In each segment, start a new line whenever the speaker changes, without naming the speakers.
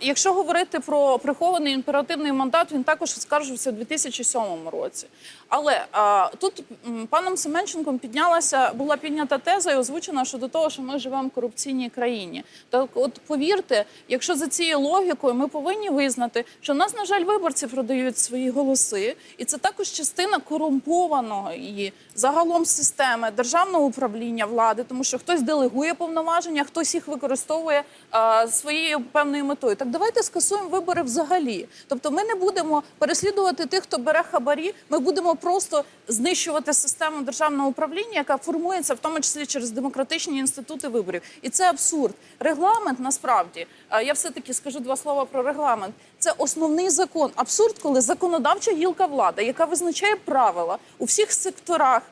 Якщо говорити про прихований імперативний мандат, він також оскаржився у 2007 році. Але а, тут паном Семенченком піднялася, була піднята теза і озвучена щодо того, що ми живемо в корупційній країні. Так, от повірте, якщо за цією логікою ми повинні визнати, що в нас, на жаль, виборці продають свої голоси, і це також частина корумпованого і загалом системи державного управління влади, тому що хтось делегує повноваження, хтось їх використовує а, своєю певною метою. Так давайте скасуємо вибори взагалі. Тобто, ми не будемо переслідувати тих, хто бере хабарі. Ми будемо просто знищувати систему державного управління, яка формується в тому числі через демократичні інститути виборів. І це абсурд. Регламент насправді я все таки скажу два слова про регламент. Це основний закон. Абсурд, коли законодавча гілка влади, яка визначає правила у всіх секторах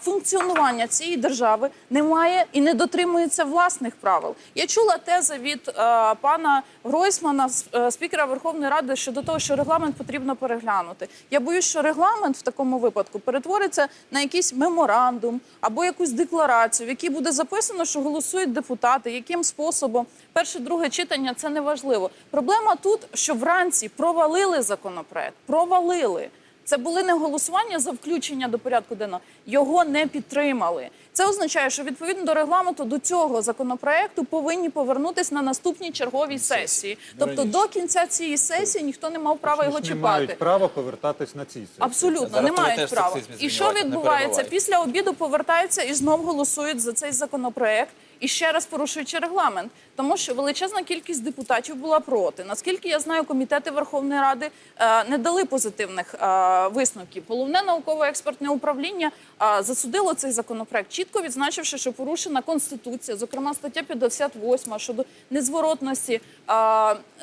функціонування цієї держави, не має і не дотримується власних правил. Я чула тези від пана Гройсмана, е, спікера Верховної Ради, щодо того, що регламент потрібно переглянути. Я боюсь, що регламент в такому випадку перетвориться на якийсь меморандум або якусь декларацію, в якій буде записано, що голосують депутати, яким способом. Перше, друге читання це не важливо. Проблема тут, що вранці провалили законопроект, провалили. Це були не голосування за включення до порядку денного, його не підтримали. Це означає, що відповідно до регламенту до цього законопроекту повинні повернутися на наступній черговій сесії. Тобто до кінця цієї сесії ніхто не мав права його
не
чіпати.
мають права повертатись на ці сесії.
Абсолютно не мають права. І що відбувається після обіду? Повертаються і знов голосують за цей законопроект. І ще раз порушуючи регламент, тому що величезна кількість депутатів була проти. Наскільки я знаю, комітети Верховної Ради е, не дали позитивних е, висновків. Головне науково-експертне управління засудило цей законопроект, чітко відзначивши, що порушена конституція, зокрема стаття 58 щодо незворотності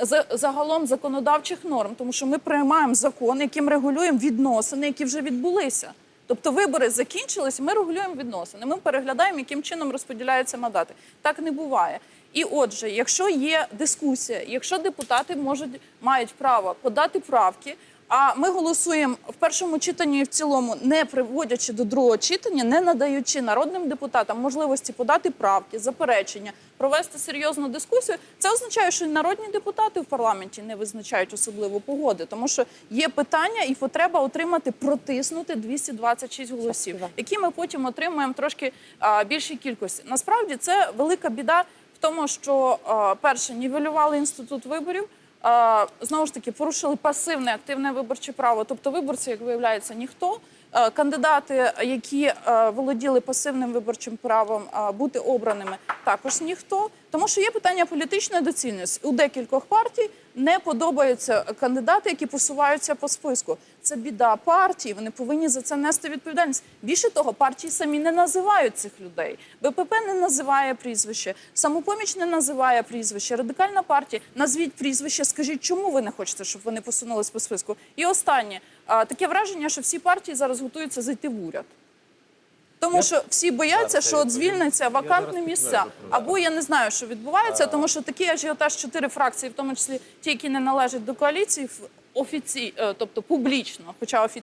за- загалом законодавчих норм, тому що ми приймаємо закон, яким регулюємо відносини, які вже відбулися. Тобто вибори закінчились, ми регулюємо відносини. Ми переглядаємо, яким чином розподіляються мандати. Так не буває. І отже, якщо є дискусія, якщо депутати можуть мають право подати правки. А ми голосуємо в першому читанні і в цілому, не приводячи до другого читання, не надаючи народним депутатам можливості подати правки, заперечення, провести серйозну дискусію. Це означає, що народні депутати в парламенті не визначають особливо погоди, тому що є питання і потреба отримати протиснути 226 голосів, які ми потім отримуємо трошки більшій кількості. Насправді це велика біда в тому, що перше нівелювали інститут виборів. Знову ж таки порушили пасивне активне виборче право. Тобто виборці, як виявляється, ніхто. Кандидати, які володіли пасивним виборчим правом бути обраними, також ніхто. Тому що є питання політичної доцільності. У декількох партій не подобаються кандидати, які посуваються по списку. Це біда партії. Вони повинні за це нести відповідальність. Більше того, партії самі не називають цих людей. БПП не називає прізвище, самопоміч не називає прізвище. Радикальна партія назвіть прізвище. Скажіть, чому ви не хочете, щоб вони посунулись по списку? І останнє таке враження, що всі партії зараз готуються зайти в уряд. Тому що всі бояться, що от звільняться вакантні місця. Або я не знаю, що відбувається, тому що такі ажіотаж чотири фракції, в тому числі ті, які не належать до коаліції, в офіці, е, тобто публічно, хоча офіційно.